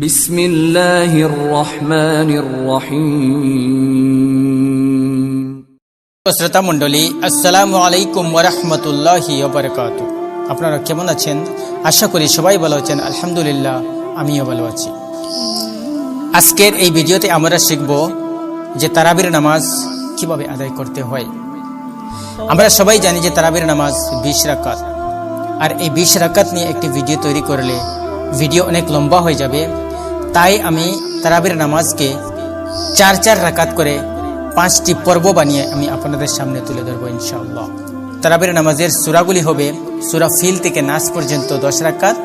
বিসমিল্লাহির রহমানির রহিম শ্রোতা মণ্ডলী, আসসালামু আলাইকুম ওরহমতুল্লাহি ওবরকাত আপনারা কেমন আছেন? আশা করি সবাই ভালো আছেন। আলহামদুলিল্লাহ, আমিও ভালো আছি। আজকের এই ভিডিওতে আমরা শিখব যে তারাবির নামাজ কীভাবে আদায় করতে হয়। আমরা সবাই জানি যে তারাবির নামাজ বিশ রাকাত। আর এই বিশ রাকাত নিয়ে একটি ভিডিও তৈরি করলে ভিডিও অনেক লম্বা হয়ে যাবে। তাই আমি তারাবির নামাজকে চার চার রাকাত করে পাঁচটি পর্ব বানিয়ে আমি আপনাদের সামনে তুলে ধরবো ইনশাআল্লাহ। তারাবির নামাজের সুরাগুলি হবে সুরা ফিল থেকে নাচ পর্যন্ত দশ রাকাত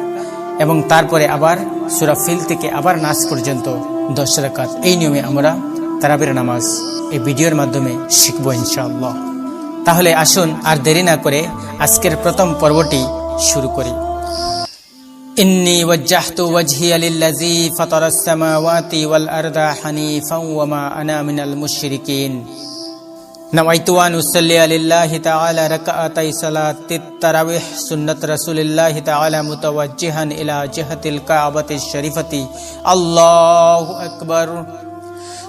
এবং তারপরে আবার সুরা ফিল থেকে আবার নাচ পর্যন্ত দশ রাকাত। এই নিয়মে আমরা তারাবির নামাজ এই ভিডিওর মাধ্যমে শিখব ইনশাআল্লাহ। তাহলে আসুন আর দেরি না করে আজকের প্রথম পর্বটি শুরু করি। إني وجهت وجهي للذي فطر السماوات والأرض حنيفا وما أنا من المشركين. نويت أن أصلي لله تعالى ركعتي صلاة التراويح سنة رسول الله تعالى متوجها إلى جهة الكعبة الشريفة. الله أكبر.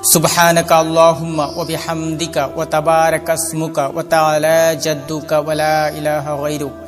سبحانك اللهم وبحمدك وتبارك اسمك وتعالى جدك ولا إله غيرك.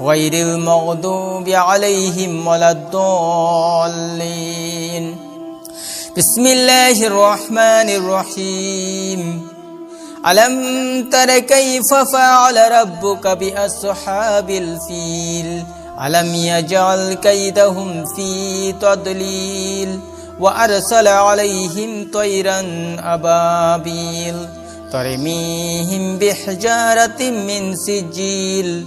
غير المغضوب عليهم ولا الضالين بسم الله الرحمن الرحيم ألم تر كيف فعل ربك بأصحاب الفيل ألم يجعل كيدهم في تضليل وأرسل عليهم طيرا أبابيل ترميهم بحجارة من سجيل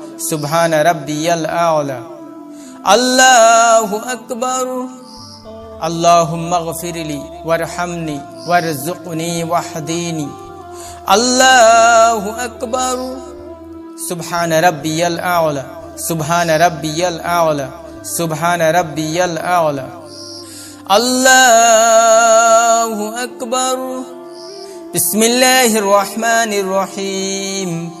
سبحان ربي الأعلى. الله أكبر. اللهم اغفر لي وارحمني وارزقني واهديني الله أكبر. سبحان ربي الأعلى. سبحان ربي الأعلى. سبحان ربي الأعلى. الله أكبر. بسم الله الرحمن الرحيم.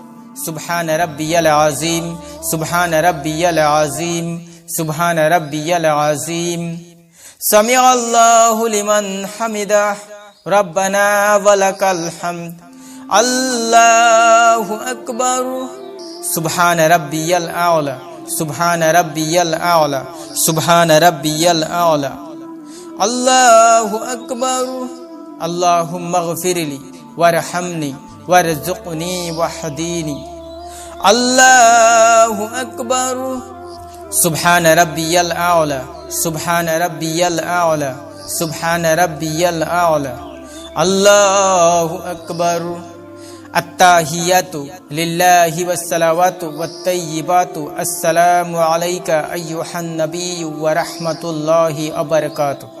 سبحان ربي العظيم سبحان ربي العظيم سبحان ربي العظيم سمع الله لمن حمده ربنا ولك الحمد الله أكبر سبحان ربي الأعلى سبحان ربي الأعلى سبحان ربي الأعلى الله أكبر اللهم اغفر لي وارحمني وارزقني واهديني الله أكبر. سبحان ربي الأعلى. سبحان ربي الأعلى. سبحان ربي الأعلى. الله أكبر. التاهيات لله والصلوات والطيبات. السلام عليك أيها النبي ورحمة الله وبركاته.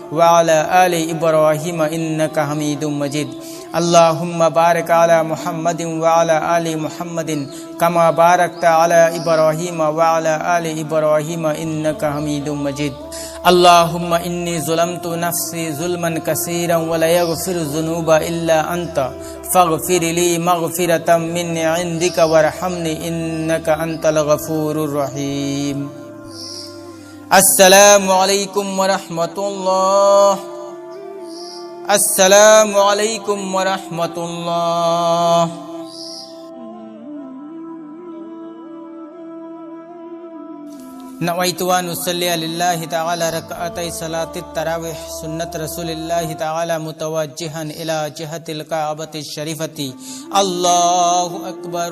وعلى آل إبراهيم إنك حميد مجيد اللهم بارك على محمد وعلى آل محمد كما باركت على إبراهيم وعلى آل إبراهيم إنك حميد مجيد اللهم إني ظلمت نفسي ظلما كثيرا ولا يغفر الذنوب إلا أنت فاغفر لي مغفرة من عندك وارحمني إنك أنت الغفور الرحيم السلام عليكم ورحمة الله السلام عليكم ورحمة الله نويت أن أصلي لله تعالى ركعتي صلاة التراويح سنة رسول الله تعالى متوجها إلى جهة الكعبة الشريفة الله أكبر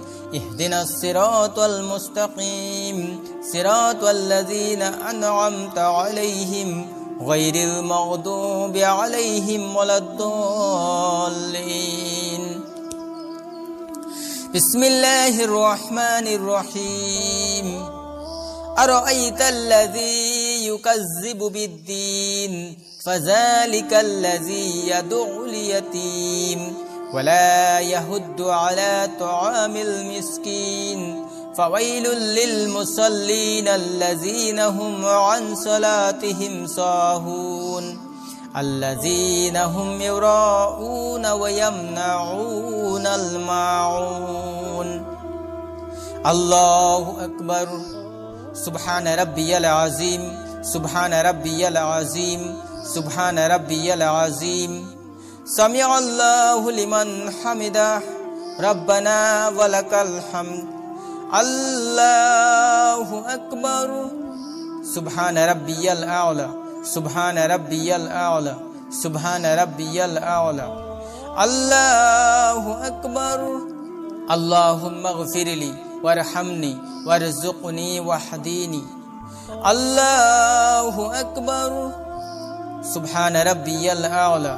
اهدنا الصراط المستقيم. صراط الذين أنعمت عليهم غير المغضوب عليهم ولا الضالين. بسم الله الرحمن الرحيم. أرأيت الذي يكذب بالدين؟ فذلك الذي يدعو اليتيم. ولا يهد على طعام المسكين. فويل للمصلين الذين هم عن صلاتهم ساهون الذين هم يراءون ويمنعون الماعون. الله أكبر. سبحان ربي العظيم. سبحان ربي العظيم. سبحان ربي العظيم. سمع الله لمن حمده. ربنا ولك الحمد. الله أكبر. سبحان ربي الأعلى. سبحان ربي الأعلى. سبحان ربي الأعلى. الله أكبر. اللهم اغفر لي وارحمني وارزقني واهديني الله أكبر. سبحان ربي الأعلى.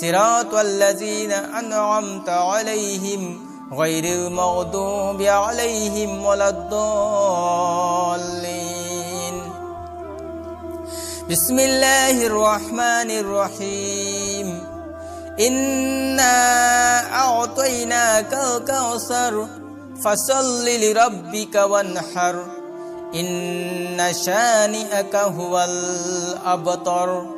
صراط الذين أنعمت عليهم غير المغضوب عليهم ولا الضالين. بسم الله الرحمن الرحيم. إنا أعطيناك الكوثر فصل لربك وانحر. إن شانئك هو الأبطر